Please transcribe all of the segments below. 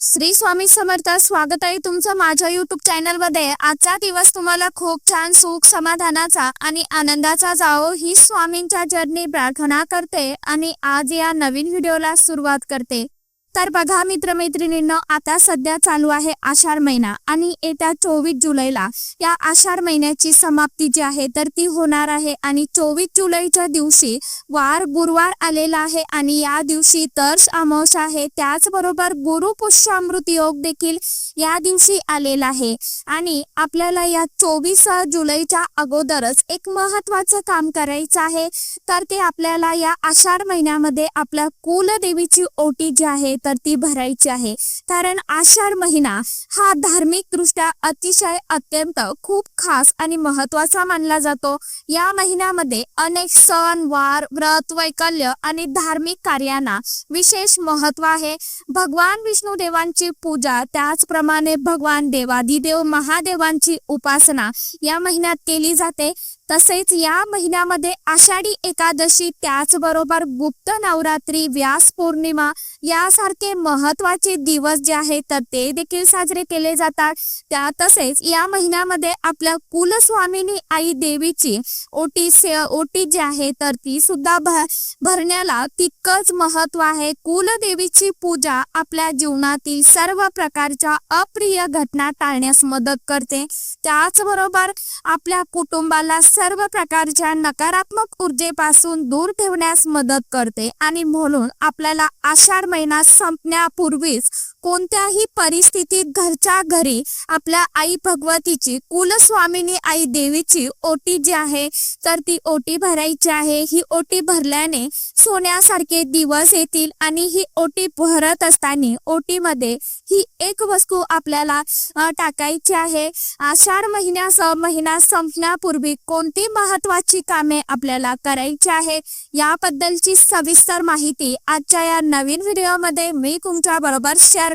श्री स्वामी समर्थ स्वागत आहे तुमचं माझ्या युट्यूब चॅनलमध्ये आजचा दिवस तुम्हाला खूप छान सुख समाधानाचा आणि आनंदाचा जावो ही स्वामींच्या जर्नी प्रार्थना करते आणि आज या नवीन व्हिडिओला सुरुवात करते. तर बघा मित्रमैत्रिणींनो आता सध्या चालू आहे आषाढ महिना आणि येत्या चोवीस जुलैला या आषाढ महिन्याची समाप्ती जी आहे तर ती होणार आहे आणि चोवीस जुलैच्या दिवशी वार गुरुवार आलेला आहे आणि या दिवशी तर्श अमावस्या आहे. त्याचबरोबर गुरु पुष्यामृत योग देखील या दिवशी आलेला आहे. आणि आपल्याला या चोवीस जुलैच्या अगोदरच एक महत्वाचं काम करायचं आहे. तर ते आपल्याला या आषाढ महिन्यामध्ये आपल्या कुलदेवीची ओटी जी आहे तर ती भरायची आहे. कारण आषाढ महिना हा धार्मिक दृष्ट्या अतिशय अत्यंत खूप खास आणि महत्त्वाचा मानला जातो. या महिन्यामध्ये अनेक सण वार व्रत वैकल्य आणि धार्मिक कार्यांना विशेष महत्त्व आहे. भगवान विष्णू देवांची पूजा त्याचप्रमाणे भगवान देवादिदेव महादेवांची उपासना या महिन्यात केली जाते. तसेच या महिन्यामध्ये आषाढी एकादशी त्याचबरोबर गुप्त नवरात्री व्यास पौर्णिमा यासारखे महत्त्वाचे दिवस जे आहेत तर ते देखील साजरे केले जातात. त्या तसेच या महिन्यामध्ये आपल्या कुलस्वामिनी आई देवीची ओटी से- ओटी जी आहे तर ती सुद्धा भर भरण्याला तितकंच महत्त्व आहे. कुलदेवीची पूजा आपल्या जीवनातील सर्व प्रकारच्या अप्रिय घटना टाळण्यास मदत करते. त्याचबरोबर आपल्या कुटुंबाला सर्व प्रकारच्या नकारात्मक ऊर्जेपासून दूर ठेवण्यास मदत करते आणि म्हणून आपल्याला आषाढ महिना संपण्यापूर्वीच कोणत्याही परिस्थितीत घरच्या घरी आपल्या आई भगवतीची कुलस्वामिनी आई देवीची ओटी जी आहे तर ती ओटी भरायची आहे. ही ओटी भरल्याने सोन्यासारखे दिवस येतील आणि ही ओटी भरत असताना ओटीमध्ये ही एक वस्तू आपल्याला टाकायची आहे. आषाढ महिन्यासह महिना संपण्यापूर्वी कोणती महत्वाची कामे आपल्याला करायची आहे याबद्दलची सविस्तर माहिती आजच्या या नवीन व्हिडिओमध्ये मी तुमच्या बरोबर शेअर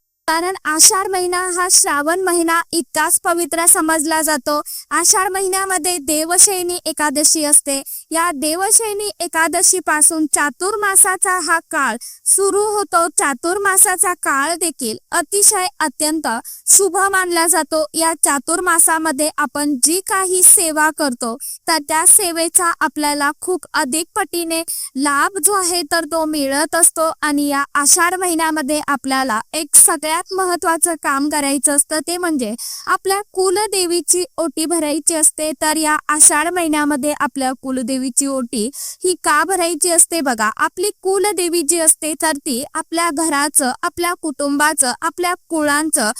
कारण आषाढ महिना हा श्रावण महिना इतकाच पवित्र समजला जातो. आषाढ महिन्यामध्ये देवशैनी एकादशी असते. या देवशयनी एकादशी पासून चातुर्मासाचा हा काळ सुरू होतो. चातुर्मासाचा काळ देखील अतिशय अत्यंत शुभ मानला जातो. या चातुर्मासामध्ये आपण जी काही सेवा करतो तर त्या सेवेचा आपल्याला खूप अधिक पटीने लाभ जो आहे तर तो मिळत असतो. आणि या आषाढ महिन्यामध्ये आपल्याला एक सगळ्यात महत्वाचं काम करायचं असतं ते म्हणजे आपल्या कुलदेवीची ओटी भरायची असते तर या आषाढ महिन्यामध्ये आपल्या कुलदेवीची ओटी ही का भरायची असते बघा आपली कुलदेवी जी असते तर ती आपल्या घराचं आपल्या कुटुंबाचं आपल्या कुळांचं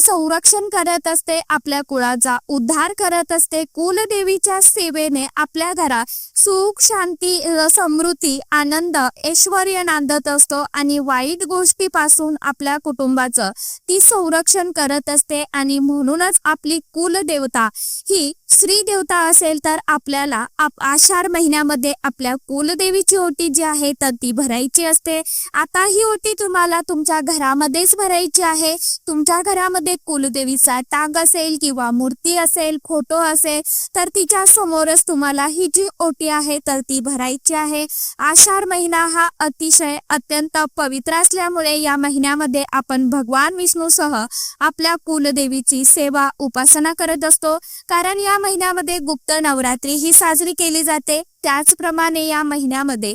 संरक्षण करत असते आपल्या कुळाचा उद्धार करत असते. कुलदेवीच्या सेवेने आपल्या घरात सुख शांती समृद्धी आनंद ऐश्वर नांदत असतो आणि वाईट गोष्टीपासून आपल्या कुटुंबाचं ती संरक्षण करत असते आणि म्हणूनच आपली कुलदेवता ही श्री देवता असेल तर आपल्याला आप आषाढ महिन्यामध्ये आपल्या कुलदेवीची ओटी जी आहे तर ती भरायची असते. आता ही ओटी तुम्हाला तुमच्या घरामध्येच भरायची आहे. तुमच्या घरामध्ये कुलदेवीचा टाग असेल किंवा मूर्ती असेल फोटो असेल तर तिच्या समोरच तुम्हाला ही जी ओटी आहे तर ती भरायची आहे. आषाढ महिना हा अतिशय अत्यंत पवित्र असल्यामुळे या महिन्यामध्ये आपण भगवान विष्णूसह आपल्या कुलदेवीची सेवा उपासना करत असतो. कारण या महिन्यामध्ये गुप्त नवरात्री ही साजरी केली जाते. त्याचप्रमाणे या महिन्यामध्ये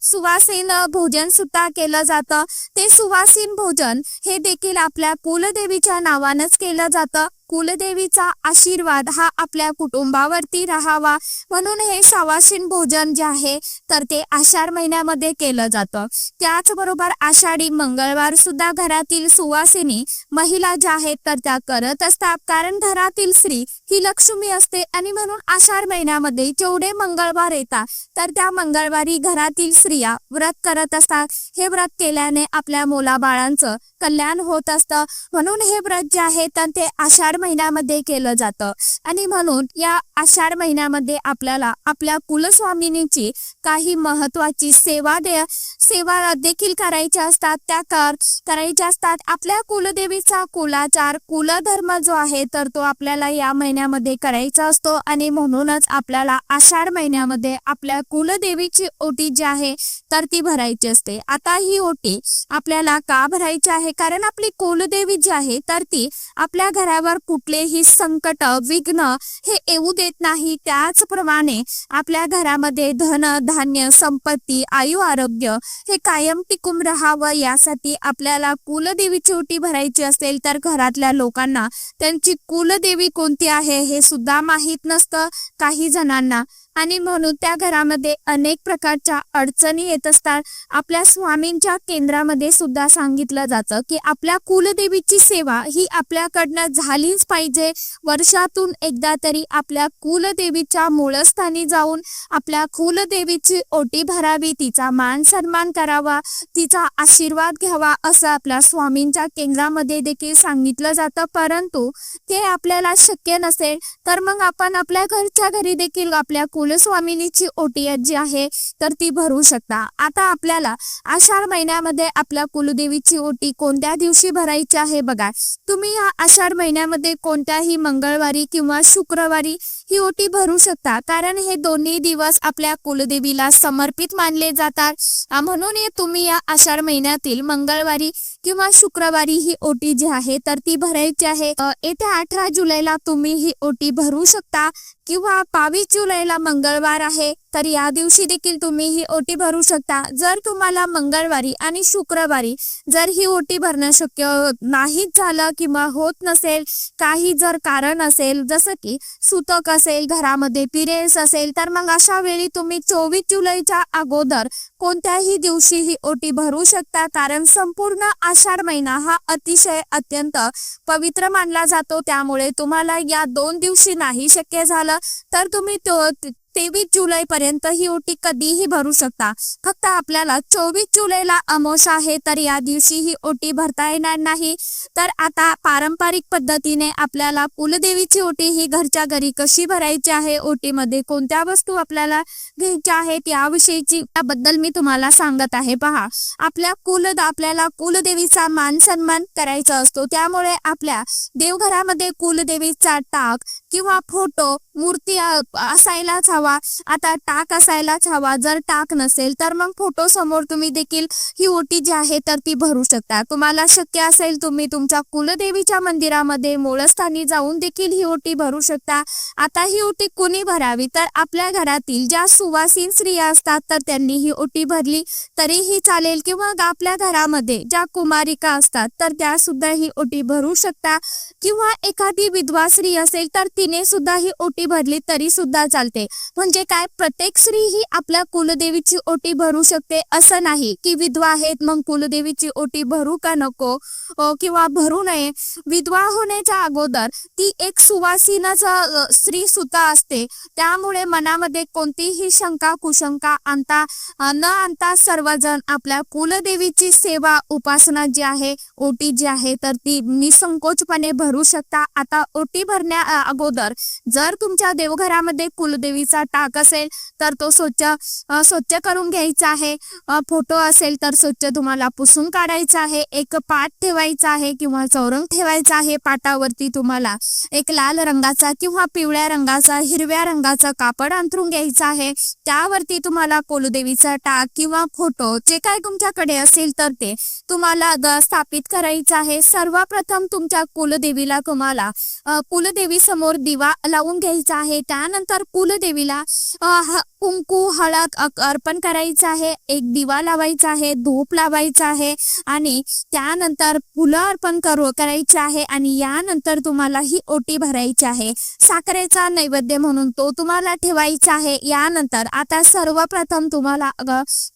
सुवासीन भोजन सुद्धा केलं जातं. ते सुवासीन भोजन हे देखील आपल्या कुलदेवीच्या नावानच केलं जातं. कुलदेवीचा आशीर्वाद हा आपल्या कुटुंबावरती राहावा. म्हणून हे सवासीन भोजन जे आहे तर ते आषाढ महिन्यामध्ये केलं जातं. त्याचबरोबर आषाढी मंगळवार सुद्धा घरातील सुवासिनी महिला ज्या आहेत तर त्या करत असतात. कारण घरातील स्त्री ही लक्ष्मी असते आणि म्हणून आषाढ महिन्यामध्ये जेवढे मंगळवार येतात तर त्या मंगळवारी घरातील स्त्रिया व्रत करत असतात. हे व्रत केल्याने आपल्या मुलाबाळांचं कल्याण होत असतं. म्हणून हे व्रत जे आहे तर ते आषाढ आषाढ महिन्यामध्ये केलं जातं. आणि म्हणून या आषाढ महिन्यामध्ये आपल्याला आपल्या कुलस्वामिनीची काही महत्वाची सेवा दे सेवा देखील करायच्या असतात. त्या कर करायच्या असतात. आपल्या कुलदेवीचा कुलाचार कुलधर्म जो आहे तर तो आपल्याला या महिन्यामध्ये करायचा असतो. आणि म्हणूनच आपल्याला आषाढ महिन्यामध्ये आपल्या कुलदेवीची ओटी जी आहे तर ती भरायची असते. आता ही ओटी आपल्याला का भरायची आहे? कारण आपली कुलदेवी जी आहे तर ती आपल्या घरावर कुठलेही संकट विघ्न हे येऊ देत नाही. त्याचप्रमाणे आपल्या घरामध्ये धन धान्य संपत्ती आयु आरोग्य हे कायम टिकून राहावं. यासाठी आपल्याला कुलदेवीची ओटी भरायची असेल तर घरातल्या लोकांना त्यांची कुलदेवी कोणती आहे हे सुद्धा माहीत नसतं. काही जणांना आणि म्हणून त्या घरामध्ये अनेक प्रकारच्या अडचणी येत असतात. आपल्या स्वामींच्या केंद्रामध्ये सुद्धा सांगितलं जातं की आपल्या कुलदेवीची सेवा ही आपल्याकडनं झालीच पाहिजे. वर्षातून एकदा तरी आपल्या कुलदेवीच्या मूळस्थानी जाऊन आपल्या कुलदेवीची ओटी भरावी तिचा मान सन्मान करावा तिचा आशीर्वाद घ्यावा असं आपल्या स्वामींच्या केंद्रामध्ये देखील सांगितलं जातं. परंतु ते आपल्याला शक्य नसेल तर मग आपण आपल्या घरच्या घरी देखील आपल्या कुलस्वामिनीची ओटी जी आहे तर ती भरू शकता. आता आपल्याला आषाढ महिन्यामध्ये आपल्या कुलदेवीची ओटी कोणत्या दिवशी भरायची आहे बघा. तुम्ही या आषाढ महिन्यामध्ये कोणत्याही मंगळवारी किंवा शुक्रवारी ही ओटी भरू शकता. कारण हे दोन्ही दिवस आपल्या कुलदेवीला समर्पित मानले जातात. म्हणून तुम्ही या आषाढ महिन्यातील मंगळवारी किंवा शुक्रवारी ही ओटी जी आहे तर ती भरायची आहे. येत्या अठरा जुलैला तुम्ही ही ओटी भरू शकता किंवा बावीस जुलैला मंगळवार आहे. तर या दिवशी देखील तुम्ही ही ओटी भरू शकता. जर तुम्हाला मंगळवारी आणि शुक्रवारी जर ही ओटी भरणं शक्य नाहीच झालं किंवा होत नसेल काही जर कारण असेल जसं की सुतक असेल घरामध्ये पिरियड्स असेल तर मग अशा वेळी तुम्ही चोवीस जुलैच्या अगोदर कोणत्याही दिवशी ही ओटी भरू शकता. कारण संपूर्ण आषाढ महिना हा अतिशय अत्यंत पवित्र मानला जातो. त्यामुळे तुम्हाला या दोन दिवशी नाही शक्य झालं तर तुम्ही तो तेवीस जुलै पर्यंत ही ओटी कधीही भरू शकता. फक्त आपल्याला चोवीस जुलैला अमोश आहे तर या दिवशी ही ओटी भरता येणार नाही. तर आता पारंपरिक पद्धतीने आपल्याला कुलदेवीची ओटी ही घरच्या घरी कशी भरायची आहे ओटीमध्ये कोणत्या वस्तू आपल्याला घ्यायच्या आहेत याविषयीची त्याबद्दल मी तुम्हाला सांगत आहे. पहा आपल्या कुल आपल्याला कुलदेवीचा मान सन्मान करायचा असतो. त्यामुळे आपल्या देवघरामध्ये कुलदेवीचा टाक किंवा फोटो मूर्ती असायलाच हवा. आता टाक असायलाच हवा. जर टाक नसेल तर मग फोटो समोर तुम्ही देखील ही ओटी जी आहे तर ती भरू शकता. तुम्हाला शक्य असेल तुम्ही तुमच्या कुलदेवीच्या मंदिरामध्ये मूळस्थानी जाऊन देखील ही ओटी भरू शकता. आता ही ओटी कुणी भरावी? तर आपल्या घरातील ज्या सुवासीन स्त्रिया असतात तर त्यांनी ही ओटी भरली तरीही चालेल. किंवा आपल्या घरामध्ये ज्या कुमारिका असतात तर त्या सुद्धा ही ओटी भरू शकता. किंवा एखादी विधवा स्त्री असेल तर ती तिने सुद्धा ही ओटी भरली तरी सुद्धा चालते. म्हणजे काय? प्रत्येक स्त्री ही आपल्या कुलदेवीची ओटी भरू शकते असं नाही की विधवा आहेत मग कुलदेवीची ओटी भरू का नको? किंवा भरू नये. विधवा होण्याच्या अगोदर ती एक सुवासीनच स्त्री सुद्धा असते. त्यामुळे मनामध्ये कोणतीही शंका कुशंका आणता न आणता सर्वजण आपल्या कुलदेवीची सेवा उपासना जी आहे ओटी जी आहे तर ती निसंकोचपणे भरू शकता. आता ओटी भरण्या अगोदर अगोदर जर तुमच्या देवघरामध्ये कुलदेवीचा टाक असेल तर तो स्वच्छ स्वच्छ करून घ्यायचा आहे. फोटो असेल तर स्वच्छ तुम्हाला पुसून काढायचा आहे. एक पाट ठेवायचा आहे किंवा चौरंग ठेवायचा आहे. पाटावरती तुम्हाला एक लाल रंगाचा किंवा पिवळ्या रंगाचा हिरव्या रंगाचा कापड अंथरून घ्यायचा आहे. त्यावरती तुम्हाला कुलदेवीचा टाक किंवा फोटो जे काय तुमच्याकडे असेल तर ते तुम्हाला स्थापित करायचं आहे. सर्वप्रथम तुमच्या कुलदेवीला तुम्हाला कुलदेवी समोर दिवा लावून घ्यायचा आहे. त्यानंतर कुलदेवीला कुंकू हळद अर्पण करायचं आहे. एक दिवा लावायचा आहे धूप लावायचा आहे आणि त्यानंतर फुलं अर्पण करू करायचं आहे आणि यानंतर तुम्हाला ही ओटी भरायची आहे. साखरेचा नैवेद्य म्हणून तो तुम्हाला ठेवायचा आहे. यानंतर आता सर्वप्रथम तुम्हाला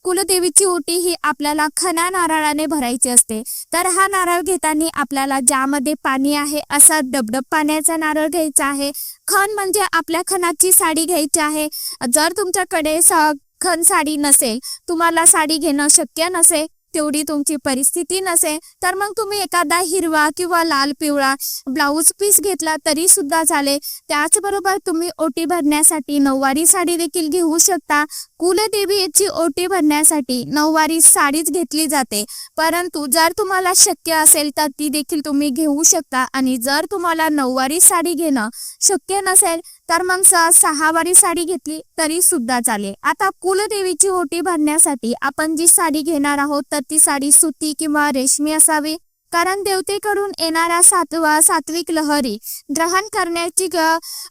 कुलदेवीची ओटी ही आपल्याला खना नारळाने भरायची असते. तर हा नारळ घेताना आपल्याला ज्यामध्ये पाणी आहे असा डबडब पाण्याचा नारळ घ्यायचा आहे. खण म्हणजे आपल्या खणाची साडी घ्यायची आहे. जर तुमच्याकडे स- खण साडी नसेल तुम्हाला साडी घेणं शक्य नसेल तेवढी तुमची परिस्थिती नसेल तर मग तुम्ही एखादा हिरवा किंवा लाल पिवळा ब्लाऊज पीस घेतला तरी सुद्धा चालेल. त्याचबरोबर तुम्ही ओटी भरण्यासाठी नऊवारी साडी देखील घेऊ शकता. कुलदेवीची ओटी भरण्यासाठी नऊवारी साडीच घेतली जाते. परंतु जर तुम्हाला शक्य असेल तर ती देखील तुम्ही घेऊ शकता. आणि जर तुम्हाला नऊवारी साडी घेणं शक्य नसेल तर मग सहावारी साडी घेतली तरी सुद्धा चालेल. आता कुलदेवीची ओटी भरण्यासाठी आपण जी साडी घेणार आहोत तर ती साडी सुती किंवा रेशमी असावी? कारण देवतेकडून येणारा सातवा सात्विक लहरी ग्रहण करण्याची ग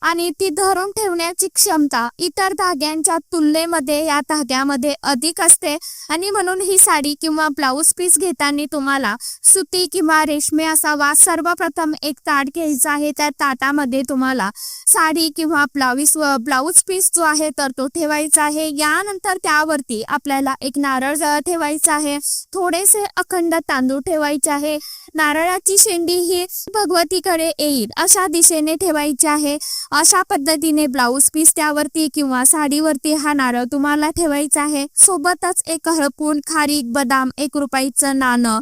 आणि ती धरून ठेवण्याची क्षमता इतर धाग्यांच्या तुलनेमध्ये या धाग्यामध्ये अधिक असते. आणि म्हणून ही साडी किंवा ब्लाऊज पीस घेताना तुम्हाला सुती किंवा रेशमी असावा सर्वप्रथम एक ताट घ्यायचा आहे. त्या ताटामध्ये तुम्हाला साडी किंवा ब्लाऊज ब्लाऊज पीस जो आहे तर तो ठेवायचा आहे. यानंतर त्यावरती आपल्याला एक नारळ ठेवायचा आहे. थोडेसे अखंड तांदूळ ठेवायचे आहे. नारळाची शेंडी ही भगवतीकडे येईल अशा दिशेने ठेवायची आहे. अशा पद्धतीने ब्लाऊज पीस त्यावरती किंवा साडीवरती हा नारळ तुम्हाला ठेवायचा आहे. सोबतच एक हळपून खारीक बदाम एक रुपयाचं नाणं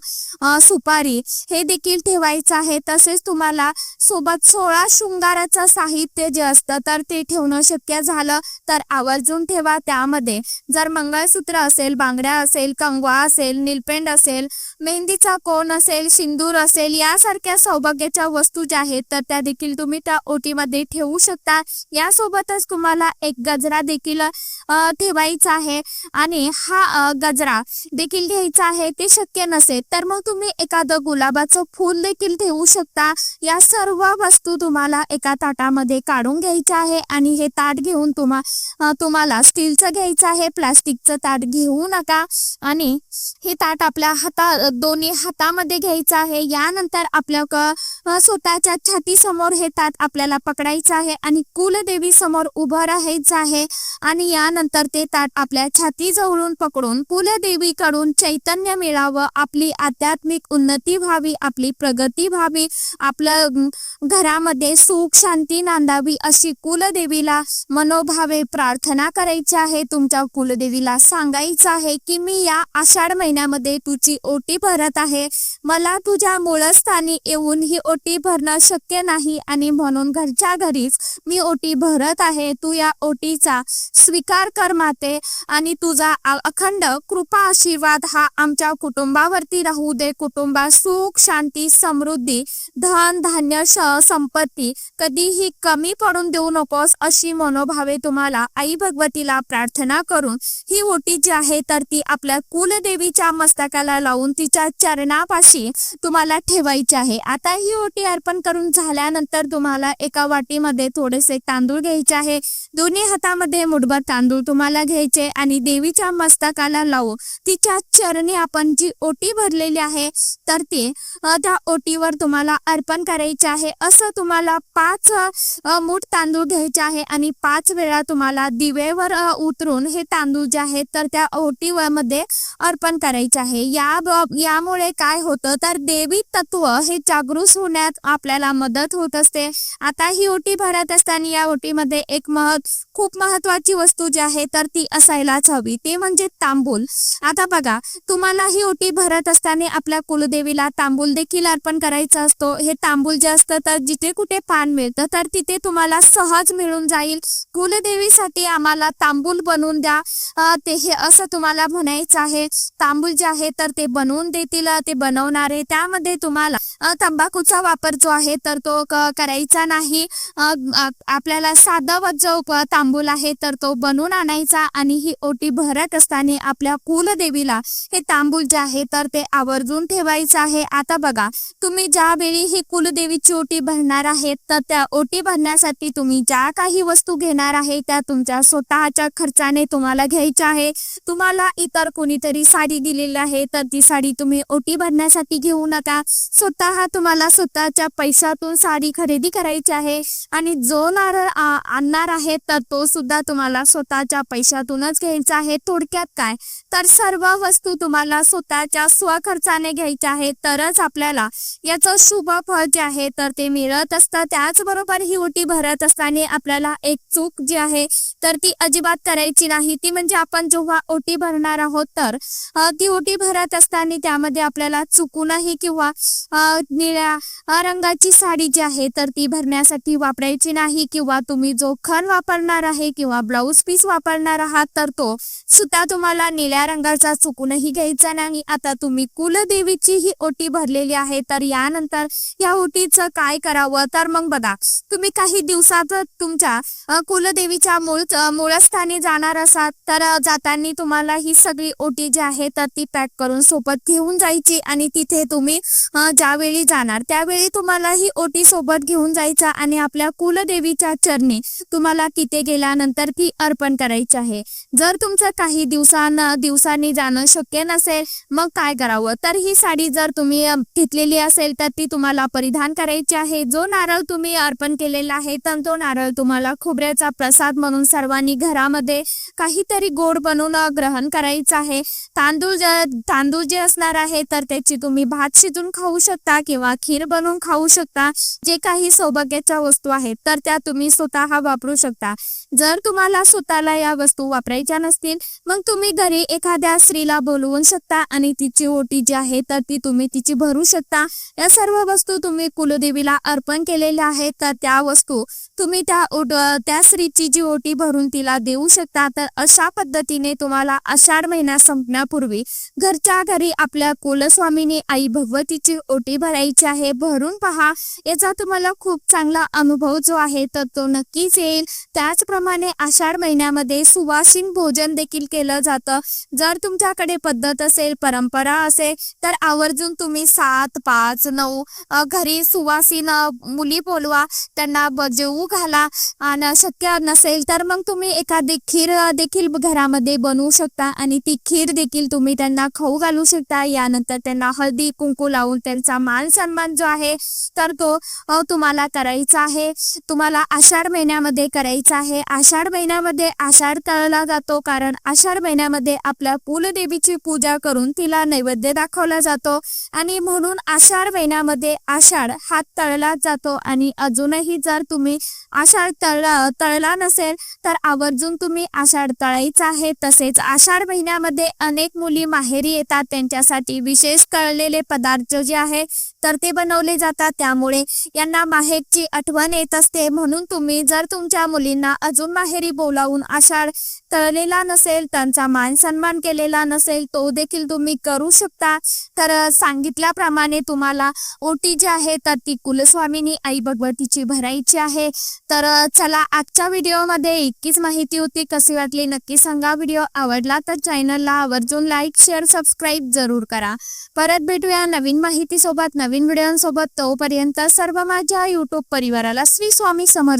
सुपारी हे देखील ठेवायचं आहे. तसेच तुम्हाला सोबत सोळा शृंगाराचं साहित्य जे असतं तर ते ठेवणं शक्य झालं तर आवर्जून ठेवा त्यामध्ये. जर मंगळसूत्र असेल बांगड्या असेल कंगवा असेल निलपेंड असेल मेहंदीचा कोण असेल सिंदूर असेल यासारख्या सौभाग्याच्या वस्तू ज्या आहेत तर त्या देखील तुम्ही त्या ओटीमध्ये ठेवू शकता. यासोबतच तुम्हाला एक गजरा देखील ठेवायचा आहे आणि हा गजरा देखील घ्यायचा आहे ते शक्य नसेल तर मग तुम्ही एखादं गुलाबाचं फूल देखील ठेवू शकता. या सर्व वस्तू तुम्हाला एका ताटामध्ये काढून घ्यायच्या आहे आणि हे ताट घेऊन तुम्हा तुम्हाला स्टीलचं घ्यायचं आहे प्लास्टिकचं ताट घेऊ नका आणि हे ताट आपल्या हाता दोन्ही हातामध्ये घ्यायचं आहे. यानंतर आपल्या स्वतःच्या छाती समोर हे ताट आपल्याला पकडायचं आहे आणि कुलदेवी समोर उभं राहायचं आहे आणि या यानंतर ते ताट आपल्या छाती जवळून पकडून कुलदेवीकडून चैतन्य मिळावं. आपली आध्यात्मिक उन्नती व्हावी आपली प्रगती व्हावी आपलं घरामध्ये सुख शांती नांदावी अशी कुलदेवीला मनोभावे प्रार्थना करायची आहे. तुमच्या कुलदेवीला सांगायचं आहे की मी या आषाढ महिन्यामध्ये तुझी ओटी भरत आहे. मला तुझ्या मूळस्थानी येऊन ही ओटी भरणं शक्य नाही आणि म्हणून घरच्या घरीच मी ओटी भरत आहे. तू या ओटीचा स्वीकार कर माते. आणि तुझा अखंड कृपा आशीर्वाद हा आमच्या कुटुंबावरती राहू दे. कुटुंबात सुख शांती समृद्धी धन धान्य संपत्ती कधीही कमी पडून देऊ नकोस अशी मनोभावे तुम्हाला आई भगवतीला प्रार्थना करून ही ओटी जी आहे तर ती आपल्या कुलदेवीच्या मस्तकाला लावून तिच्या चरणापाशी तुम्हाला ठेवायची आहे. आता ही ओटी अर्पण करून झाल्यानंतर तुम्हाला एका वाटीमध्ये थोडेसे तांदूळ घ्यायचे आहे. दोन्ही हातामध्ये मुठभर तांदूळ तुम्हाला घ्यायचे आणि देवीच्या मस्तकाला लावू. तिच्या चरणी आपण जी ओटी भरलेली आहे तर ती त्या ओटीवर तुम्हाला अर्पण करायचे आहे. असं तुम्हाला पाच मूठ तांदूळ घ्यायचे आहे आणि पाच वेळा तुम्हाला दिवेवर उतरून हे तांदूळ जे आहेत तर त्या ओटीवर मध्ये अर्पण करायचे आहे. या यामुळे काय होतं तर देवी तत्व हे जागृत होण्यात आपल्याला मदत होत असते. आता ही ओटी भरत असताना या ओटीमध्ये एक महत् खूप महत्वाची वस्तू जी आहे तर ती असायलाच हवी. ते म्हणजे तांबूल. आता बघा तुम्हाला ही ओटी भरत असताना आपल्या कुलदेवीला तांबूल देखील अर्पण करायचा असतो. हे तांबूल जे असतं तर जिथे कुठे पान मिळतं तर तिथे तुम्हाला सहज मिळून जाईल. कुलदेवीसाठी आम्हाला तांबूल बनवून द्या. ते हे असं तुम्हाला म्हणायचं आहे. तांबूल जे आहे तर ते बनवून देतील ते बनवणारे. त्यामध्ये तुम्हाला तंबाखूचा वापर जो आहे तर तो करायचा नाही. आपल्याला साधा जो तांबूल आहे तर तो बनवून आणायचा आणि ही ओटी भरत असताना आपल्या कुलदेवीला हे तांबूल जे आहे तर ते आवर्जून ठेवायचं आहे. आता बघा तुम्ही ज्यावेळी ही कुलदेवीची ओटी भरणार आहेत तर त्या ओटी भरण्यासाठी तुम्ही ज्या काही वस्तू घेणार आहे त्या तुमच्या स्वतःच्या खर्चाने तुम्हाला घ्यायच्या आहे. तुम्हाला इतर कोणीतरी साडी दिलेली आहे तर ती साडी तुम्ही ओटी भरण्यासाठी घेऊ नका. स्वतः तुम्हाला स्वतःच्या पैशातून साडी खरेदी करायची आहे आणि जो नारळ आणणार आहे तर तो सुद्धा तुम्हाला स्वतः स्वतःच्या पैशातूनच घ्यायचा आहे? थोडक्यात काय? तर सर्व वस्तू तुम्हाला स्वतःच्या स्वखर्चाने घ्यायच्या आहेत तरच आपल्याला याचं शुभ फळ जे आहे तर ते मिळत असतं. त्याचबरोबर ही ओटी भरत असताना आपल्याला एक चूक जी आहे तर ती अजिबात करायची नाही. ती म्हणजे आपण जेव्हा ओटी भरणार आहोत तर ती ओटी भरत असताना त्यामध्ये आपल्याला चुकूनही किंवा निळ्या रंगाची साडी जी आहे तर ती भरण्यासाठी वापरायची नाही. किंवा तुम्ही जो खण वापरणार आहे किंवा ब्लाऊज पीस वापरणार आहात तर तो सुद्धा तुम्हाला निळ्या रंगाचा चुकूनही घ्यायचा नाही. आता तुम्ही कुलदेवीची ही ओटी भरलेली आहे तर यानंतर या ओटीचं काय करावं? तर मग बघा तुम्ही काही दिवसात तुमच्या कुलदेवीच्या मूळ मूळस्थानी जाणार असाल तर जाताना तुम्हाला ही सगळी ओटी जी आहे तर ती पॅक करून सोबत घेऊन जायची आणि तिथे तुम्ही ज्यावेळी जाणार त्यावेळी तुम्हाला ही ओटी सोबत घेऊन जायचा आणि आपल्या कुलदेवीच्या चरणी तुम्हाला तिथे गेल्यानंतर ती अर्पण करायची आहे. जर तुमचं काही दिवसांना दिवसांनी जाणं शक्य नसेल मग काय करावं? तर ही साडी जर तुम्ही घेतलेली असेल तर ती तुम्हाला परिधान करायची आहे. जो नारळ तुम्ही अर्पण केलेला आहे तर तो नारळ तुम्हाला खोबऱ्याचा प्रसाद म्हणून सर्वांनी घरामध्ये काहीतरी गोड बनवून ग्रहण करायचं आहे. तांदूळ तांदूळ जे असणार आहे तर त्याची तुम्ही भात शिजून खाऊ शकता किंवा खीर बनवून खाऊ शकता. जे काही सौभाग्याच्या वस्तू आहेत तर त्या तुम्ही स्वतः वापरू शकता. जर तुम्हाला स्वतःला या वस्तू वापरायच्या नसतील मग तुम्ही घरी एखाद्या स्त्रीला बोलवून शकता आणि तिची ओटी जी आहे तर ती तुम्ही तिची भरू शकता. या सर्व वस्तू तुम्ही कुलदेवीला अर्पण केलेल्या आहेत तर त्या वस्तू तुम्ही त्या ओट त्या स्त्रीची जी ओटी भरून तिला देऊ शकता तर अशा पद्धतीने तुम्हाला आषाढ महिना संपण्यापूर्वी घरच्या घरी आपल्या कुलस्वामीनी आई भगवतीची ओटी भरायची आहे भरून पहा. याचा तुम्हाला खूप चांगला अनुभव जो आहे तर तो नक्कीच येईल. त्याचप्रमाणे आषाढ महिन्यामध्ये सुवासीन भोजन देखील केलं जातं. जर तुमच्याकडे पद्धत असेल परंपरा असेल तर आवर्जून तुम्ही सात पाच नऊ घरी सुवासीन मुली बोलवा. त्यांना ब- जेवू घाला. आणि शक्य नसेल तर मग तुम्ही एखादी खीर देखील घरामध्ये बनवू शकता. आणि ती खीर देखील तुम्ही त्यांना खाऊ घालू शकता. यानंतर त्यांना हळदी कुंकू लावून त्यांचा मान सन्मान जो आहे तर तो तुम्हाला करायचा आहे. तुम्हाला आषाढ महिन्यामध्ये करायचा आहे. आषाढ महिन्यामध्ये आषाढ तळला जातो. कारण आषाढ महिन्यामध्ये आपल्या कुलदेवीची पूजा करून तिला नैवेद्य दाखवला जातो. आणि म्हणून आषाढ महिन्यामध्ये आषाढ हा तळला जातो. आणि अजूनही जर तुम्ही आषाढ तळला तळला नसेल तर आवर्जून तुम्ही आषाढ तळायचा आहे. तसेच आषाढ महिन्यामध्ये अनेक मुली माहेरी येतात. त्यांच्यासाठी विशेष तळलेले पदार्थ जे आहे तर ते बनवले जातात. त्यामुळे यांना माहेरची आठवण येत असते. म्हणून तुम्ही जर तुमच्या मुलींना अजून माहेरी बोलावून आषाढ तळलेला नसेल त्यांचा मान सन्मान केलेला नसेल तो देखील तुम्ही करू शकता. तर सांगितल्याप्रमाणे तुम्हाला ओटी जी आहे तर ती कुलस्वामिनी आई भगवतीची भरायची आहे. तर चला आजच्या व्हिडिओमध्ये इतकीच माहिती होती. कशी वाटली नक्की सांगा. व्हिडिओ आवडला तर चॅनलला आवर्जून लाईक शेअर सबस्क्राईब जरूर करा. परत भेटूया नवीन माहिती सोबत नवीन व्हिडिओसोबत तोपर्यंत सर्व माझ्या युट्यूब परिवाराला श्री स्वामी समर्थ